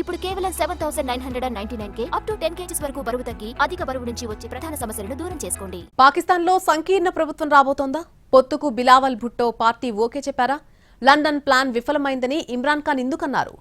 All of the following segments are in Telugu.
ఇప్పుడు కేవలం seven thousand nine hundred and ninety nine K up to ten kgs వరకు బరువు తగ్గి అధిక బరువు నుంచి వచ్చే ప్రధాన సమస్యలను దూరం చేసుకోండి. పాకిస్తాన్లో సంకీర్ణ ప్రభుత్వం రాబోతోందా? పొత్తుకు బిలావల్ భుట్టో పార్టీ ఓకే చెప్పారా? లండన్ ప్లాన్ విఫలమైందని ఇమ్రాన్ ఖాన్ ఎందుకన్నారు?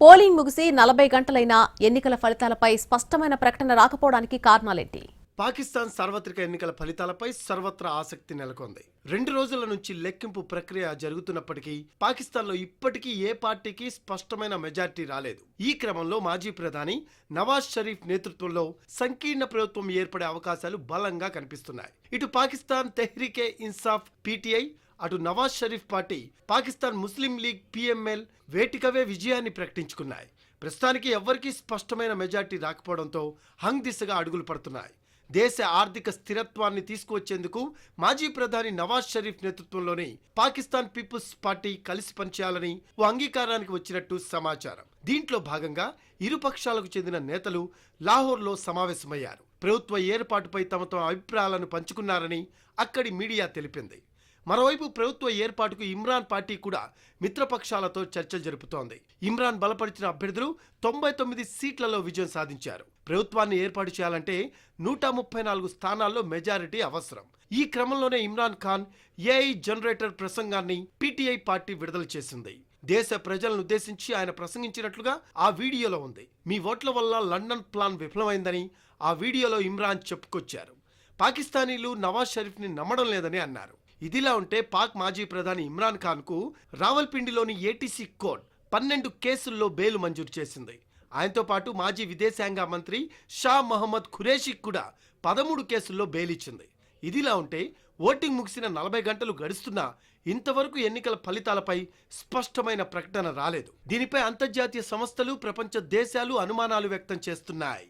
పోలింగ్ ముగిసి నలభై గంటలైనా ఎన్నికల ఫలితాలపై స్పష్టమైన ప్రకటన రాకపోవడానికి కారణాలేంటి? పాకిస్తాన్ సార్వత్రిక ఎన్నికల ఫలితాలపై సర్వత్రా ఆసక్తి నెలకొంది. రెండు రోజుల నుంచి లెక్కింపు ప్రక్రియ జరుగుతున్నప్పటికీ పాకిస్తాన్లో ఇప్పటికీ ఏ పార్టీకి స్పష్టమైన మెజార్టీ రాలేదు. ఈ క్రమంలో మాజీ ప్రధాని నవాజ్ షరీఫ్ నేతృత్వంలో సంకీర్ణ ప్రభుత్వం ఏర్పడే అవకాశాలు బలంగా కనిపిస్తున్నాయి. ఇటు పాకిస్తాన్ తెహ్రీకే ఇన్సాఫ్ పీటీఐ అటు నవాజ్ షరీఫ్ పార్టీ పాకిస్తాన్ ముస్లిం లీగ్ పిఎంఎల్ వేటికవే విజయాన్ని ప్రకటించుకున్నాయి. ప్రస్తుతానికి ఎవ్వరికీ స్పష్టమైన మెజార్టీ రాకపోవడంతో హంగ్ దిశగా అడుగులు పడుతున్నాయి. దేశ ఆర్థిక స్థిరత్వాన్ని తీసుకువచ్చేందుకు మాజీ ప్రధాని నవాజ్ షరీఫ్ నేతృత్వంలోని పాకిస్తాన్ పీపుల్స్ పార్టీ కలిసి పనిచేయాలని ఓ అంగీకారానికి వచ్చినట్టు సమాచారం. దీంట్లో భాగంగా ఇరు పక్షాలకు చెందిన నేతలు లాహోర్లో సమావేశమయ్యారు. ప్రభుత్వ ఏర్పాటుపై తమ తమ అభిప్రాయాలను పంచుకున్నారని అక్కడి మీడియా తెలిపింది. మరోవైపు ప్రభుత్వ ఏర్పాటుకు ఇమ్రాన్ పార్టీ కూడా మిత్రపక్షాలతో చర్చలు జరుపుతోంది. ఇమ్రాన్ బలపరిచిన అభ్యర్థులు తొంభై తొమ్మిది సీట్లలో విజయం సాధించారు. ప్రభుత్వాన్ని ఏర్పాటు చేయాలంటే నూట ముప్పై నాలుగు స్థానాల్లో మెజారిటీ అవసరం. ఈ క్రమంలోనే ఇమ్రాన్ ఖాన్ ఏఐ జనరేటర్ ప్రసంగాన్ని పీటీఐ పార్టీ విడుదల చేసింది. దేశ ప్రజలను ఉద్దేశించి ఆయన ప్రసంగించినట్లుగా ఆ వీడియోలో ఉంది. మీ ఓట్ల వల్ల లండన్ ప్లాన్ విఫలమైందని ఆ వీడియోలో ఇమ్రాన్ చెప్పుకొచ్చారు. పాకిస్తానీలు నవాజ్ షరీఫ్ని నమ్మడం లేదని అన్నారు. ఇదిలా ఉంటే పాక్ మాజీ ప్రధాని ఇమ్రాన్ ఖాన్కు రావల్పిండిలోని ఏటీసీ కోర్ట్ పన్నెండు కేసుల్లో బెయిల్ మంజూరు చేసింది. ఆయనతో పాటు మాజీ విదేశాంగ మంత్రి షా మహమ్మద్ ఖురేషిక్ కూడా పదమూడు కేసుల్లో బెయిల్ ఇచ్చింది. ఇదిలా ఉంటే ఓటింగ్ ముగిసిన నలభై గంటలు గడుస్తున్నా ఇంతవరకు ఎన్నికల ఫలితాలపై స్పష్టమైన ప్రకటన రాలేదు. దీనిపై అంతర్జాతీయ సంస్థలు ప్రపంచ దేశాలు అనుమానాలు వ్యక్తం చేస్తున్నాయి.